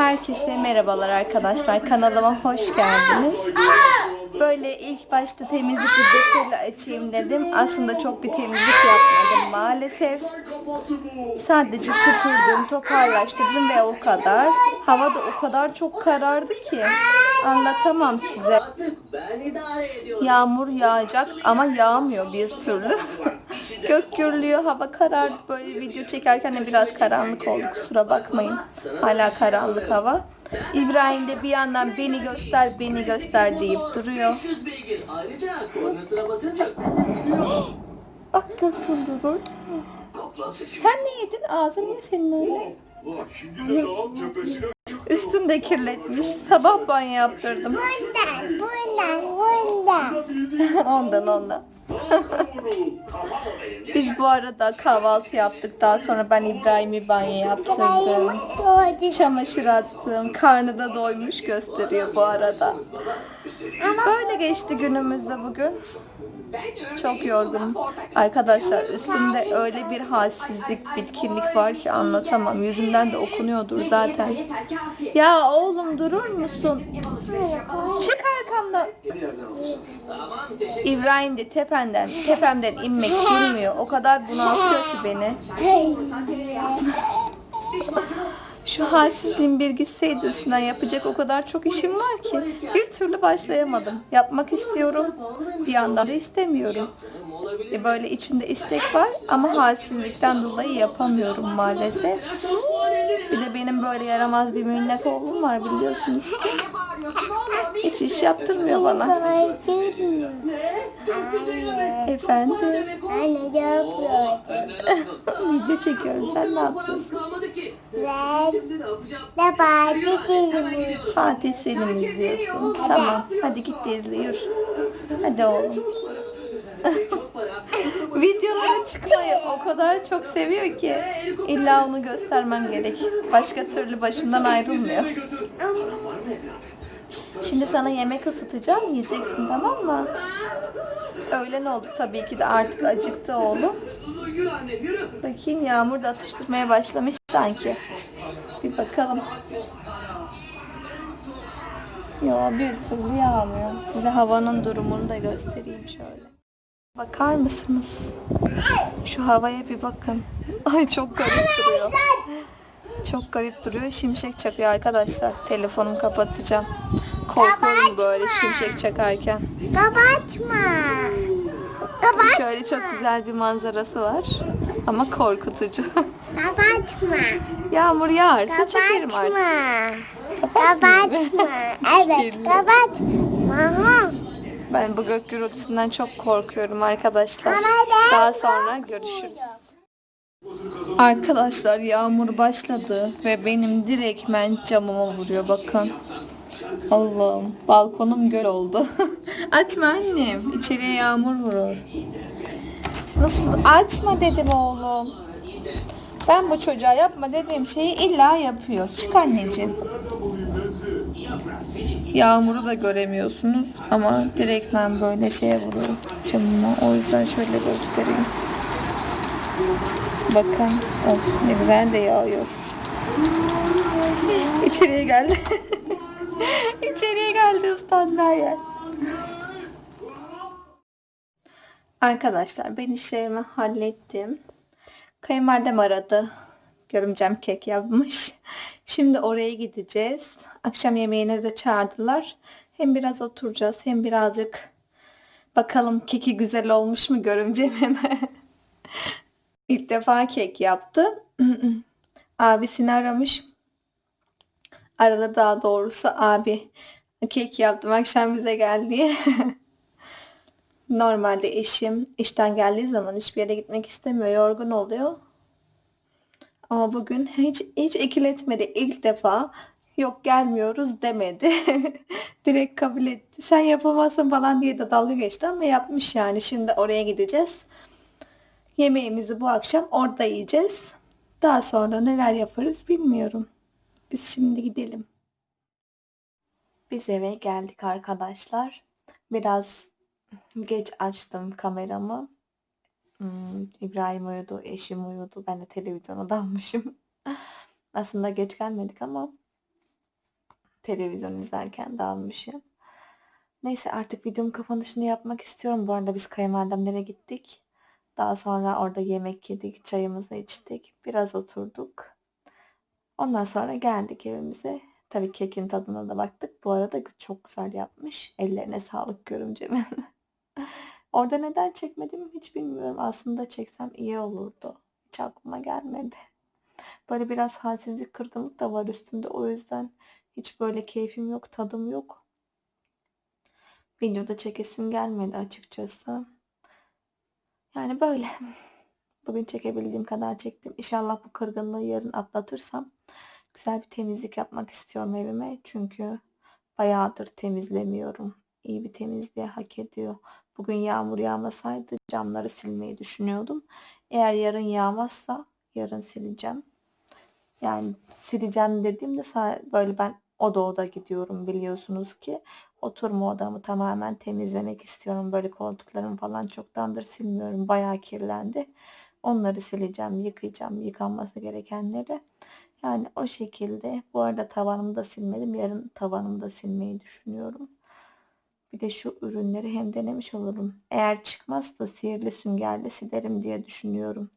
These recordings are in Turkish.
Herkese merhabalar arkadaşlar. Kanalıma hoş geldiniz. Böyle ilk başta temizlik videosuyla açayım dedim. Aslında çok bir temizlik yapmadım maalesef. Sadece süpürdüm, toparlaştırdım ve o kadar. Hava da o kadar çok karardı ki anlatamam size. Yağmur yağacak ama yağmıyor bir türlü. Gök gürlüyor, hava karardı. Böyle video çekerken de biraz karanlık oldu. Kusura bakmayın. Hala karanlık hava. İbrahim de bir yandan beni göster, beni göster deyip duruyor. 500 beygir. Ayrıca kornasına basınca gidiyor. Bak gök gürlüyor gördün mü? Sen ne yedin? Ağzın niye senin öyle? Dağın tepesine Üstüm de kirletmiş. Sabah banyo yaptırdım. Bundan, bundan, bundan. ondan ondan. Biz bu arada kahvaltı yaptık. Daha sonra ben İbrahim'i banyo yaptırdım. Çamaşır attım. Karnı da doymuş gösteriyor bu arada. Böyle geçti günümüzde bugün. Çok yorgunum. Arkadaşlar üstümde öyle bir halsizlik, bitkinlik var ki anlatamam. Yüzümden de okunuyordur zaten. Ya oğlum durur musun? Çık arkamdan. Tamam teşekkür İbrahim de tependen, tepemden inmek bilmiyor. O kadar bunaltıyor ki beni. Şu halsizliğin bir gitseydi üstünden yapacak o kadar çok işim var ki bir türlü başlayamadım. Yapmak istiyorum, bir yandan da istemiyorum. E böyle içinde istek var ama halsizlikten dolayı yapamıyorum maalesef. Bir de benim böyle yaramaz bir minnak oğlum var biliyorsunuz? Hiç iş yaptırmıyor bana. Kaydırmıyor. Ne? 450 mi? Efendim. Anne nasıl? video çekiyorum. Sen ne yapıyorsun? Ben Şimdi ne yapacağım? de değilim. gidiyoruz. Fatih Selim izliyorsun. Tamam, hadi git de izle yürü. Hadi oğlum. Videoları çıkıyor o kadar çok seviyor ki illa onu göstermem gerek. Başka türlü başından ayrılmıyor. Şimdi sana yemek ısıtacağım yiyeceksin tamam mı? Öğlen oldu tabii ki de artık acıktı oğlum. Bakayım Yağmur da atıştırmaya başlamış sanki. Bir bakalım. Yo bir türlü yağmıyor. Size havanın durumunu da göstereyim şöyle. Bakar mısınız? Şu havaya bir bakın. Ay çok garip duruyor. Çok garip duruyor. Şimşek çakıyor arkadaşlar. Telefonumu kapatacağım. Korkuyorum böyle şimşek çakarken. Kapatma. Kapat, Şöyle çok güzel bir manzarası var. Ama korkutucu. kapatma. Yağmur yağarsa çekerim artık. Kapatma. Kapatma. Evet, kapatma. Ben bu gök gürültüsünden çok korkuyorum arkadaşlar. Daha sonra görüşürüz. Arkadaşlar yağmur başladı ve benim direktmen camıma vuruyor bakın. Allah'ım balkonum göl oldu. Açma annem içeriye yağmur vurur. Nasıl açma dedim oğlum. Ben bu çocuğa yapma dediğim şeyi illa yapıyor. Çık anneciğim. Yağmuru da göremiyorsunuz ama direktmen böyle şeye vuruyor camıma. O yüzden şöyle göstereyim. Bakın. Of ne güzel de yağıyor. İçeriye geldi. İçeriye geldi ıslandı yer. Arkadaşlar ben işlerimi hallettim. Kayınvalidem aradı. Görümcem kek yapmış. Şimdi oraya gideceğiz. Akşam yemeğine de çağırdılar. Hem biraz oturacağız hem birazcık bakalım keki güzel olmuş mu görümcemin. İlk defa kek yaptı. Abisini aramış. Aradı daha doğrusu abi kek yaptım akşam bize gel diye. Normalde eşim işten geldiği zaman hiçbir yere gitmek istemiyor. Yorgun oluyor. Ama bugün hiç hiç ikiletmedi. İlk defa yok gelmiyoruz demedi. Direkt kabul etti. Sen yapamazsın falan diye de dalga geçti ama yapmış yani. Şimdi oraya gideceğiz. Yemeğimizi bu akşam orada yiyeceğiz. Daha sonra neler yaparız bilmiyorum. Biz şimdi gidelim. Biz eve geldik arkadaşlar. Biraz geç açtım kameramı. Hmm, İbrahim uyudu, eşim uyudu. Ben de televizyona dalmışım. Aslında geç gelmedik ama Televizyon izlerken dalmışım. Neyse artık videomun kapanışını yapmak istiyorum. Bu arada biz kayınvalidemlere gittik. Daha sonra orada yemek yedik, çayımızı içtik. Biraz oturduk. Ondan sonra geldik evimize. Tabii kekin tadına da baktık. Bu arada çok güzel yapmış. Ellerine sağlık görümcemin. Orada neden çekmedim hiç bilmiyorum. Aslında çeksem iyi olurdu. Hiç aklıma gelmedi. Böyle biraz halsizlik, kırgınlık da var üstümde. O yüzden hiç böyle keyfim yok, tadım yok. Videoda çekesim gelmedi açıkçası. Yani böyle. Bugün çekebildiğim kadar çektim. İnşallah bu kırgınlığı yarın atlatırsam güzel bir temizlik yapmak istiyorum evime. Çünkü bayağıdır temizlemiyorum. İyi bir temizliğe hak ediyor. Bugün yağmur yağmasaydı camları silmeyi düşünüyordum. Eğer yarın yağmazsa yarın sileceğim. Yani sileceğim dediğimde böyle ben oda oda gidiyorum biliyorsunuz ki. Oturma odamı tamamen temizlemek istiyorum. Böyle koltuklarımı falan çoktandır silmiyorum. Bayağı kirlendi. Onları sileceğim, yıkayacağım, yıkanması gerekenleri. Yani o şekilde. Bu arada tavanımı da silmedim. Yarın tavanımı da silmeyi düşünüyorum. Bir de şu ürünleri hem denemiş olurum. Eğer çıkmazsa sihirli süngerle silerim diye düşünüyorum.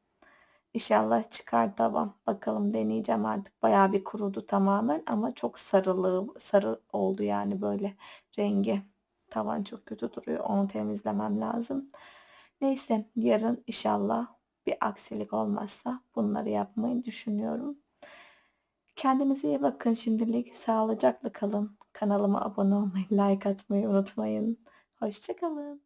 İnşallah çıkar tavan. Bakalım deneyeceğim artık. Bayağı bir kurudu tamamen ama çok sarılı, sarı oldu yani böyle rengi. Tavan çok kötü duruyor. Onu temizlemem lazım. Neyse yarın inşallah bir aksilik olmazsa bunları yapmayı düşünüyorum. Kendinize iyi bakın şimdilik. Sağlıcakla kalın. Kanalıma abone olmayı, like atmayı unutmayın. Hoşçakalın.